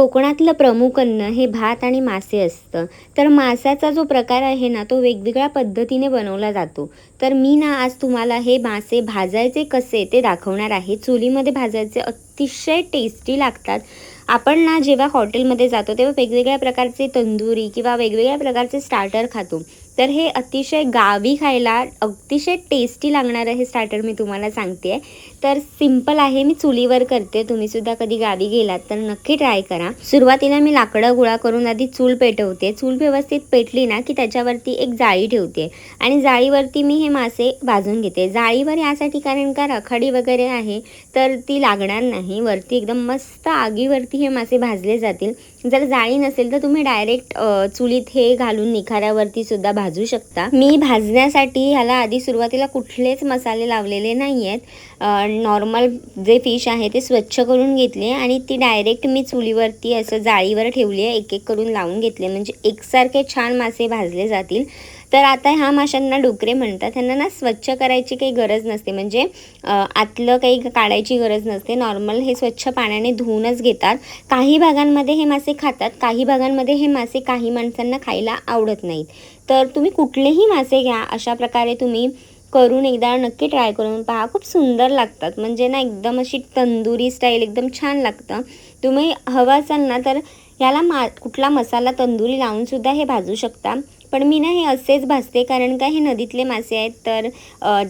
कोकणातलं प्रमुख अन्न हे भात आणि मासे असतं. तर माशाचा जो प्रकार आहे ना तो वेगवेगळ्या पद्धतीने बनवला जातो. तर मी ना आज तुम्हाला हे मासे भाजायचे कसे ते दाखवणार आहे. चुलीमध्ये भाजायचे अतिशय टेस्टी लागतात. आपण ना जेव्हा हॉटेलमध्ये जातो तेव्हा वेगवेगळ्या प्रकारचे तंदुरी किंवा वेगवेगळ्या प्रकारचे स्टार्टर खातो. तर हे अतिशय गावी खायला अतिशय टेस्टी लागणारं हे स्टार्टर मी तुम्हाला सांगते तर सिंपल आहे मी चुलीवर करते. तुम्ही सुद्धा कधी गावी गेलात तर नक्की ट्राय करा. सुरुवातीला मी लाकडं गोळा करून आधी चूल पेटवते. चूल व्यवस्थित पेटली ना की त्याच्यावरती एक जाळी ठेवते. आणि जाळीवरती मी हे मासे भाजून घेते. जाळीवर यासाठी कारण का रखाडी वगैरे आहे तर ती लागणार नाही. वरती एकदम मस्त आगीवरती हे मासे भाजले जातील. जर जाळी नसेल तर तुम्ही डायरेक्ट चुलीत हे घालून निखाऱ्यावरती सुद्धा भाजू शकता. मी भाजण्यासाठी ह्याला आधी सुरुवातीला कुठलेच मसाले लावलेले नाही आहेत नॉर्मल जे फिश आहे ते स्वच्छ करून घेतले आणि ती डायरेक्ट मी चुलीवरती असं जाळीवर ठेवली आहे एक एक करून लावून घेतले. म्हणजे एकसारखे छान मासे भाजले जातील. तर आता ह्या माशांना डुकरे म्हणतात. त्यांना ना स्वच्छ करायची काही गरज नसते. म्हणजे आतलं काही काढायची गरज नसते. नॉर्मल हे स्वच्छ पाण्याने धुवूनच घेतात. काही भागांमध्ये हे मासे खातात. काही भागांमध्ये हे मासे काही माणसांना खायला आवडत नाहीत. तर तुम्ही कुठलेही मासे घ्या. अशा प्रकारे तुम्ही करून एकदा नक्की ट्राय करून पहा. खूप सुंदर लागतात. म्हणजे ना एकदम अशी तंदुरी स्टाईल एकदम छान लागतं. तुम्ही हवं असाल ना तर ह्याला मा कुठला मसाला तंदुरी लावूनसुद्धा हे भाजू शकता. पण मी ना हे असेच भाजते कारण का हे नदीतले मासे आहेत तर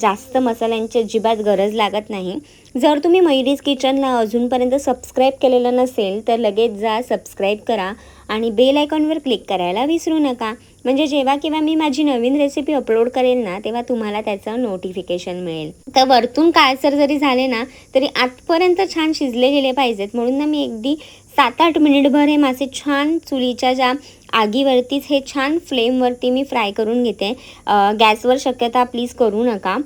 जास्त मसाल्यांची अजिबात गरज लागत नाही. जर तुम्ही मैरीज किचनला अजूनपर्यंत सबस्क्राईब केलेलं नसेल तर लगेच जा सबस्क्राईब करा आणि बेल आयकॉनवर क्लिक करायला विसरू नका. म्हणजे जेव्हा केव्हा मी माझी नवीन रेसिपी अपलोड करेल ना तेव्हा तुम्हाला त्याचं नोटिफिकेशन मिळेल. तर वरतून काळसर जरी झाले ना तरी आतपर्यंत छान शिजले गेले पाहिजेत. म्हणून ना मी अगदी सात आठ मिनिटभर हे मासे छान चुलीच्या ज्या आगीवरतीच हे छान फ्लेमवरती मी फ्राय करून घेते. गॅसवर शक्यता प्लीज करू नका.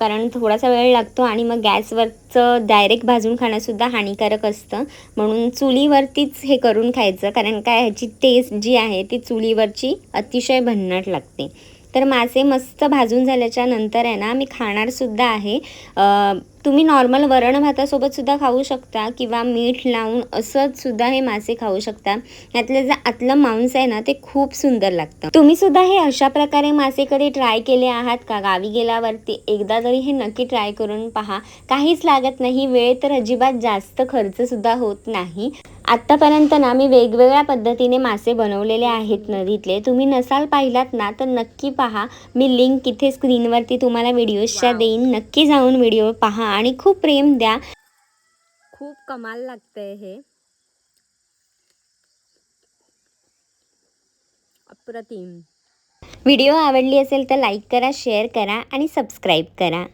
कारण थोडासा वेळ लागतो आणि मग गॅसवरचं डायरेक्ट भाजून खाणंसुद्धा हानिकारक असतं. म्हणून चुलीवरतीच हे करून खायचं. कारण काय ह्याची टेस्ट जी आहे ती चुलीवरची अतिशय भन्नाट लागते. तर मासे मस्त भाजून झाल्याच्यानंतर आहे ना मी खाणारसुद्धा आहे. तुम्ही नॉर्मल वरण भातासोबत सुद्धा खाऊ शकता किंवा मीठ लावून असंच सुद्धा हे मासे खाऊ शकता. यातलं जे आतलं मांस आहे ना ते खूप सुंदर लागतं. तुम्ही सुद्धा हे अशा प्रकारे मासे कधी ट्राय केले आहात का? गावी गेल्यावरती एकदा तरी हे नक्की ट्राय करून पहा. काहीच लागत नाही वेळ तर अजिबात जास्त खर्च सुद्धा होत नाही. आत्तापर्यंत ना मी वेगवेगळ्या पद्धतीने मासे बनवलेले आहेत नदीतले. तुम्ही नसाल पाहिलात ना तर नक्की पहा. मी लिंक इथे स्क्रीनवरती तुम्हाला व्हिडिओजच्या देईन. नक्की जाऊन व्हिडिओ पहा. आणि खूप प्रेम द्या. खूप कमाल लागतंय हे. अप्रतिम. व्हिडिओ आवडली असेल तर लाईक करा शेअर करा आणि सबस्क्राईब करा.